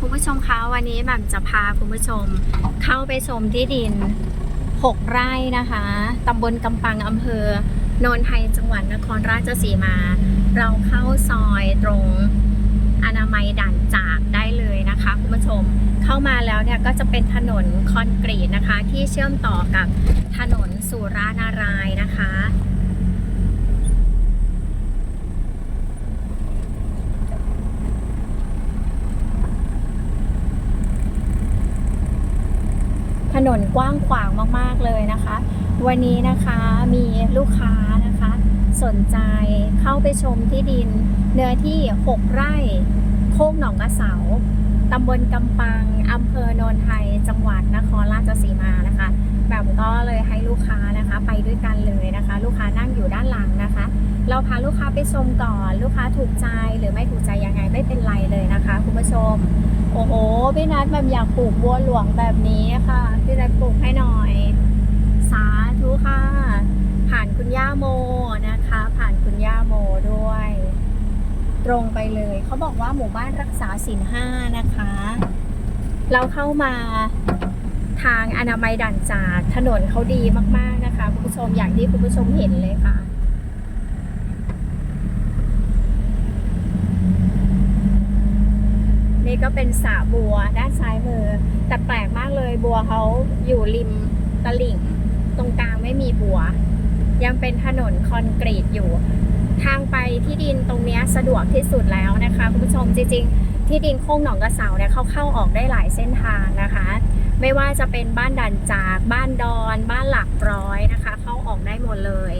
คุณผู้ชมคะวันนี้แหม่มจะพาคุณผู้ชมเข้าไปชมที่ดิน 6 ไร่นะคะตำบลกำปังอำเภอโนนไทยจังหวัดนครราชสีมา เราเข้าซอยตรงอนามัยด่านจากได้เลยนะคะ คุณผู้ชมเข้ามาแล้วเนี่ยก็จะเป็นถนนคอนกรีตนะคะ ที่เชื่อมต่อกับถนนสุรานารายนะคะ นนกว้างขวางมากๆเลยนะคะ วันนี้นะคะมีลูกค้านะคะ สนใจเข้าไปชมที่ดินเนื้อที่ 6 ไร่โคกหนองกระเสา ตำบลกำปังอำเภอโนนไทย จังหวัดนครราชสีมานะคะแบบก็เลยให้ลูกค้านะคะไปด้วยกันเลยนะคะ ลูกค้านั่งอยู่ด้านหลังนะคะ เราพาลูกค้าไปชมก่อน ลูกค้าถูกใจหรือไม่ถูกใจยังไงไม่เป็นไรเลยนะคะคุณผู้ชม โอ้โหพี่นัทแบบอยากปลูกบัวหลวงแบบนี้ค่ะพี่นัทปลูกให้หน่อย สาธุค่ะ ผ่านคุณย่าโมนะคะ ผ่านคุณย่าโมด้วย ตรงไปเลย เขาบอกว่าหมู่บ้านรักษาศีลห้านะคะ เราเข้ามาทางอนามัยด่านจากถนนเขาดีมากๆนะคะคุณผู้ชมอย่างที่คุณผู้ชมเห็นเลยค่ะ นี่ก็เป็นสระบัวด้านซ้ายมือ แต่แปลกมากเลยบัวเขาอยู่ริมตลิ่ง ตรงกลางไม่มีบัว ยังเป็นถนนคอนกรีตอยู่ ทางไปที่ดินตรงนี้สะดวกที่สุดแล้วนะคะคุณผู้ชมจริงๆ ที่ดินโค้งหนองกระเสาเนี่ยเขาเข้าออกได้หลายเส้นทางนะคะ ไม่ว่าจะเป็นบ้านดันจากบ้านดอน บ้านหลักร้อยนะคะ เข้าออกได้หมดเลย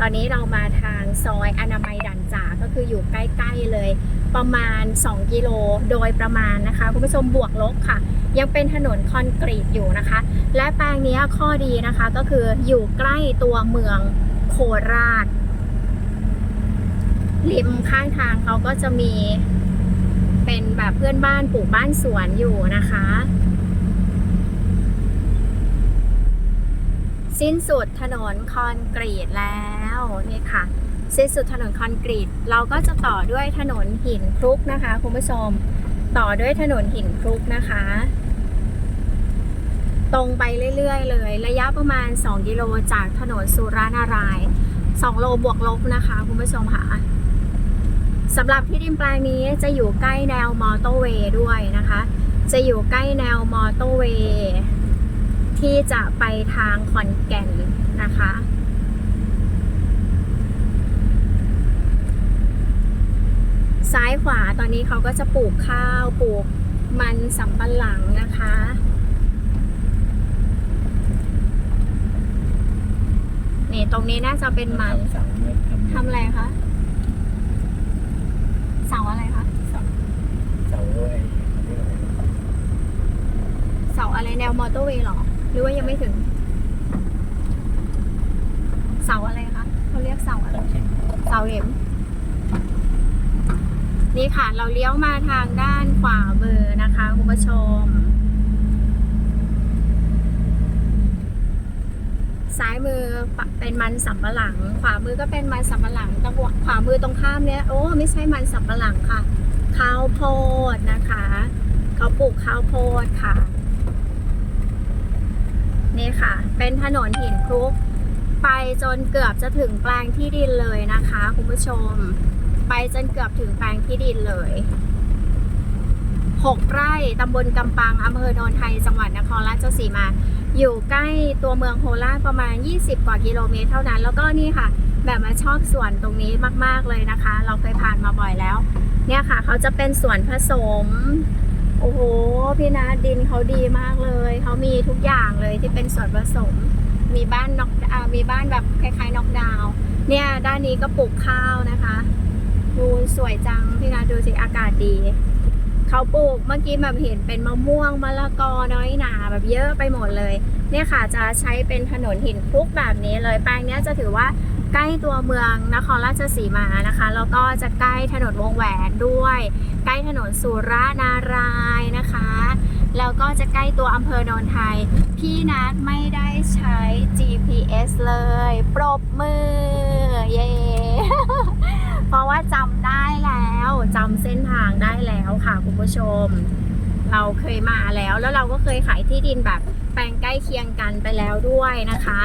ตอนนี้เรามาทางซอยอนามัยดันจากก็คืออยู่ใกล้ๆเลย ประมาณ 2 กิโลโดยประมาณนะคะคุณผู้ชมบวกลบค่ะ ยังเป็นถนนคอนกรีตอยู่นะคะ และแปลงนี้ข้อดีนะคะก็คืออยู่ใกล้ตัวเมืองโคราช ริมข้างทางเขาก็จะมีเป็นแบบเพื่อนบ้านปลูกบ้านสวนอยู่นะคะ สิ้นสุดถนนคอนกรีตแล้วนี่ค่ะ สิ้นสุดถนนคอนกรีต เราก็จะต่อด้วยถนนหินคลุกนะคะคุณผู้ชมต่อด้วยถนนหินคลุกนะคะ ตรงไปเรื่อยๆ เลย ระยะประมาณ 2 กิโลจากถนนสุรานารายณ์2โลบวกลบนะคะ คุณผู้ชมค่ะ สำหรับที่ดินแปลงนี้จะอยู่ใกล้แนวมอเตอร์เวย์ด้วยนะคะ จะอยู่ใกล้แนวมอเตอร์เวย์ที่จะไปทางขอนแก่นนะคะ ซ้ายขวาตอนนี้เขาก็จะปลูกข้าวปลูกมันสำปะหลังนะคะนี่ตรงนี้น่าจะเป็นมันเสาเนี่ยทำอะไรคะ เสาอะไรคะเสาเสาด้วยเสาอะไรแนวมอเตอร์เวย์หรอ หรือว่ายังไม่ถึง เสาอะไรคะเขาเรียกเสาอะไรเสาเข็มเสาเข็มนี่ค่ะ เราเลี้ยวมาทางด้านขวามือนะคะคุณผู้ชม ซ้ายมือเป็นมันสำปะหลัง ขวามือก็เป็นมันสำปะหลังตรงขวามือตรงข้ามเนี้ยโอ้ไม่ใช่มันสำปะหลังค่ะข้าวโพดนะคะ เขาปลูกข้าวโพดค่ะ นี่ค่ะ เป็นถนนหินคลุก ไปจนเกือบจะถึงแปลงที่ดินเลยนะคะ คุณผู้ชม ไปจนเกือบถึงแปลงที่ดินเลยหกไร่ตำบลกำปังอำเภอโนนไทยจังหวัดนครราชสีมา อยู่ใกล้ตัวเมืองโคราประมาณ 20 กว่ากิโลเมตรเท่านั้น แล้วก็นี่ค่ะ แบบมาชอบสวนตรงนี้มากๆเลยนะคะ เราเคยผ่านมาบ่อยแล้ว เนี่ยค่ะ เขาจะเป็นสวนผสม โอ้โห พี่นาดินเขาดีมากเลย เขามีทุกอย่างเลยที่เป็นสวนผสม มีบ้านนอกอ่ามีบ้านแบบคล้ายๆนอกดาว เนี่ยด้านนี้ก็ปลูกข้าวนะคะ ดูสวยจังพี่นาดูสิอากาศดี เขาปลูกเมื่อกี้แบบเห็นเป็นมะม่วงมะละกอน้อยหนาแบบเยอะไปหมดเลย เนี่ยค่ะจะใช้เป็นถนนหินคลุกแบบนี้เลยแปลงเนี้ยจะถือว่าใกล้ตัวเมืองนครราชสีมานะคะแล้วก็จะใกล้ถนนวงแหวนด้วย ใกล้ถนนสุรานารายนะคะ แล้วก็จะใกล้ตัวอำเภอโนนไทย พี่นัทไม่ได้ใช้ GPS เลย ปรบมือ เย้ เพราะว่าจำ ส้นทางได้แล้วค่ะคุณผู้ชม เราเคยมาแล้ว แล้วเราก็เคยขายที่ดินแบบแปลงใกล้เคียงกันไปแล้วด้วยนะคะ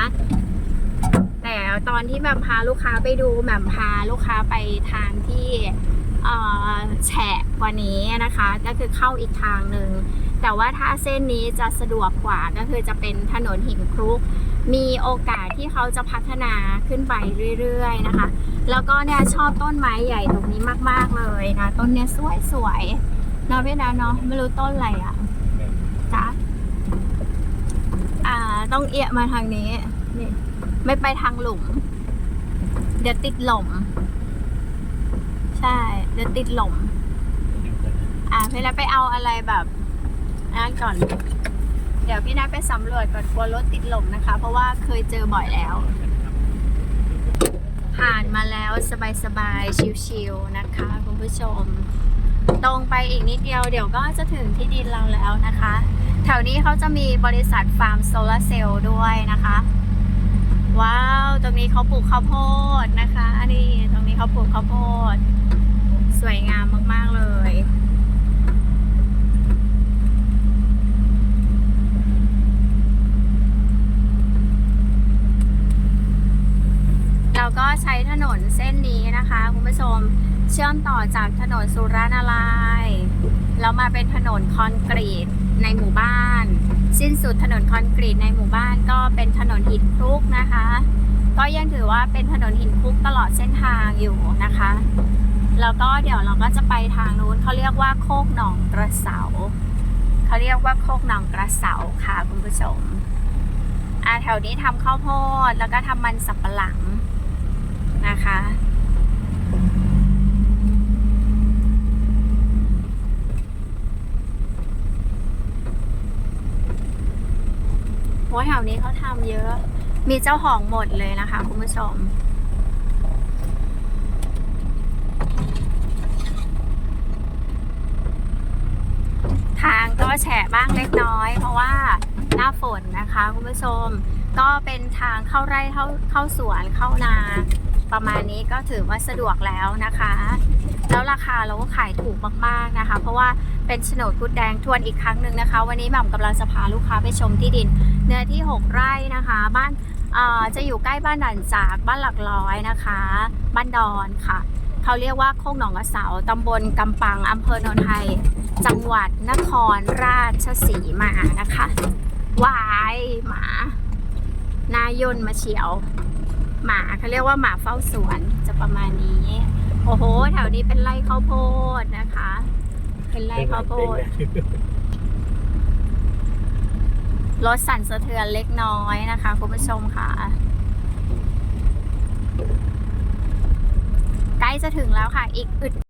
แต่ตอนที่แบบพาลูกค้าไปดูแบบพาลูกค้าไปทางที่แฉะกว่านี้นะคะ ก็คือเข้าอีกทางหนึ่งแต่ว่าถ้าเส้นนี้จะสะดวกกว่าก็คือจะเป็นถนนหินครุก มีโอกาสที่เขาจะพัฒนาขึ้นไปเรื่อยๆนะคะ แล้วก็เนี่ยชอบต้นไม้ใหญ่ตรงนี้มากๆเลยนะ ต้นเนี้ยสวยๆเนาะพี่ดาเนาะไม่รู้ต้นอะไรอะจ๊ะอ่าต้องเอียมาทางนี้นี่ไม่ไปทางหลุม เดี๋ยวติดหล่มใช่ เดี๋ยวติดหล่มอะพี่นัทไปเอาอะไรแบบนั่นก่อน เดี๋ยวพี่นัทไปสำรวจก่อนกลัวรถติดหลมนะคะ เพราะว่าเคยเจอบ่อยแล้ว ผ่านมาแล้วสบายๆ ชิวๆนะคะ คุณผู้ชม ตรงไปอีกนิดเดียวเดี๋ยวก็จะถึงที่ดินเราแล้วนะคะ แถวนี้เขาจะมีบริษัทฟาร์มโซลาร์เซลล์ด้วยนะคะ ว้าว ตรงนี้เขาปลูกข้าวโพดนะคะนี่ตรงนี้เขาปลูกข้าวโพด สวยงามมากๆเลย เราก็ ใช้ถนนเส้นนี้นะคะคุณผู้ชมเชื่อมต่อจากถนนสุรนาลายแล้วมาเป็นถนนคอนกรีตในหมู่บ้าน สิ้นสุดถนนคอนกรีตในหมู่บ้านก็เป็นถนนหินคลุกนะคะ ก็ยังถือว่าเป็นถนนหินคลุกตลอดเส้นทางอยู่นะคะแล้วก็เดี๋ยวเราก็จะไปทางนู้นเขาเรียกว่าโคกหนองกระเสาเขาเรียกว่าโคกหนองกระเสาค่ะคุณผู้ชมอ่าแถวนี้ทำข้าวโพดแล้วก็ทำมันสับปะหลัง นะคะเพราแถวนี้เขาทำเยอะ มีเจ้าของหมดเลยนะคะ คุณผู้ชมทางก็แฉะบ้างเล็กน้อย เพราะว่าหน้าฝนนะคะ คุณผู้ชม ก็เป็นทางเข้าไร่เข้าเข้าสวนเข้านา ประมาณนี้ก็ถือว่าสะดวกแล้วนะคะ แล้วราคาเราก็ขายถูกมากๆนะคะ เพราะว่าเป็นโฉนดกุดแดงทวนอีกครั้งหนึ่งนะคะ วันนี้หม่ำกำลังจะพาลูกค้าไปชมที่ดิน เนื้อที่ 6 ไร่นะคะ บ้านจะอยู่ใกล้บ้านด่านจากบ้านหลักร้อยนะคะ บ้านดอนค่ะเขาเรียกว่าโคกหนองกระเสาตำบลกำปังอำเภอโนนไทย จังหวัดนครราชสีมานะคะวายหมา นายนมาเฉียว หมาเขาเรียกว่าหมาเฝ้าสวนจะประมาณนี้ โอ้โห แถวนี้เป็นไร่ข้าวโพดนะคะ เป็นไร่ข้าวโพดรถสั่นสะเทือนเล็กน้อยนะคะคุณผู้ชมค่ะ ใกล้จะถึงแล้วค่ะ อีกอึด